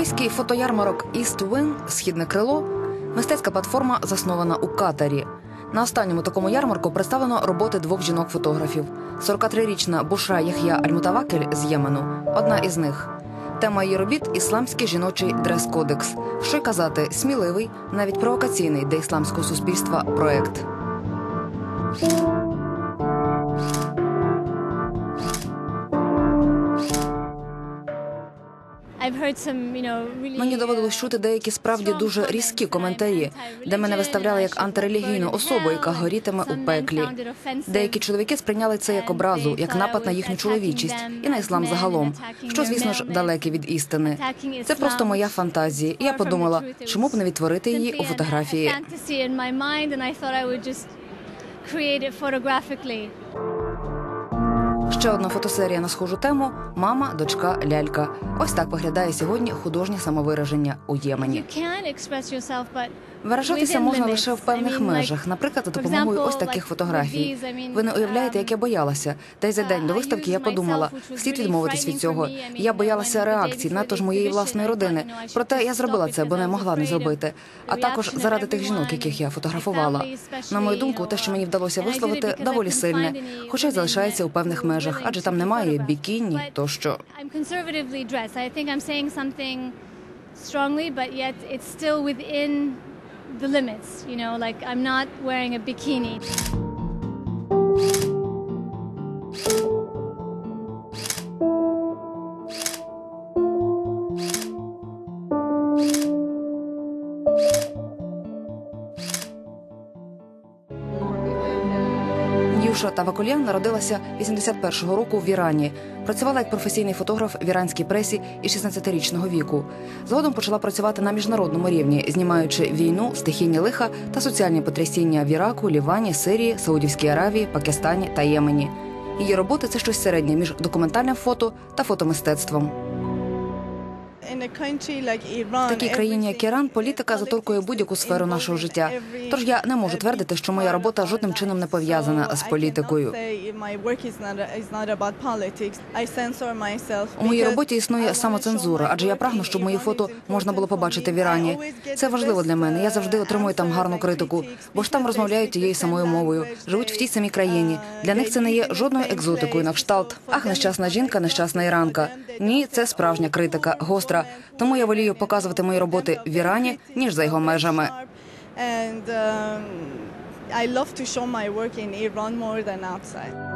Європейський фотоярмарок East Wing Східне крило мистецька платформа заснована у Катарі. На останньому такому ярмарку представлено роботи двох жінок-фотографів: 43-річна Бушра Яхя Альмутавакель з Ємену. Одна із них. Тема її робіт ісламський жіночий дрес-кодекс. Що й казати, сміливий, навіть провокаційний для ісламського суспільства проект. Мені доводилось чути деякі справді дуже різкі коментарі, де мене виставляли як антирелігійну особу, яка горітиме у пеклі. Деякі чоловіки сприйняли це як образу, як напад на їхню чоловічість і на іслам загалом, що, звісно ж, далеке від істини. Це просто моя фантазія. І я подумала, чому б не відтворити її у фотографії. Ще одна фотосерія на схожу тему Мама, дочка, лялька. Ось так виглядає сьогодні художнє самовираження у Ємені. Виражатися можна лише в певних межах, наприклад, за допомогою ось таких фотографій. Ви не уявляєте, як я боялася. Десь за день до виставки я подумала, слід відмовитись від цього. Я боялася реакції, надто ж моєї власної родини. Проте я зробила це, бо не могла не зробити. А також заради тих жінок, яких я фотографувала. На мою думку, те, що мені вдалося висловити, доволі сильне, хоча й залишається у певних межах, адже там немає бікіні, тощо. Strongly, but yet it's still within the limits. You know, like I'm not wearing a bikini. Юша Тавакульян народилася 81-го року в Ірані. Працювала як професійний фотограф в іранській пресі із 16-річного віку. Згодом почала працювати на міжнародному рівні, знімаючи війну, стихійні лиха та соціальні потрясіння в Іраку, Лівані, Сирії, Саудівській Аравії, Пакистані та Ємені. Її роботи це щось середнє між документальним фото та фотомистецтвом. В такій країні, як Іран, політика заторкує будь-яку сферу нашого життя. Тож я не можу твердити, що моя робота жодним чином не пов'язана з політикою. У моїй роботі існує самоцензура, адже я прагну, щоб мої фото можна було побачити в Ірані. Це важливо для мене. Я завжди отримую там гарну критику, бо ж там розмовляють тією самою мовою, живуть в тій самій країні. Для них це не є жодною екзотикою на кшталт. Ах, нещасна жінка, нещасна іранка. Ні, це справжня критика, гостра. Тому я волію показувати мої роботи в Ірані ніж за його межами. Um, I love to show my work in Iran more than outside.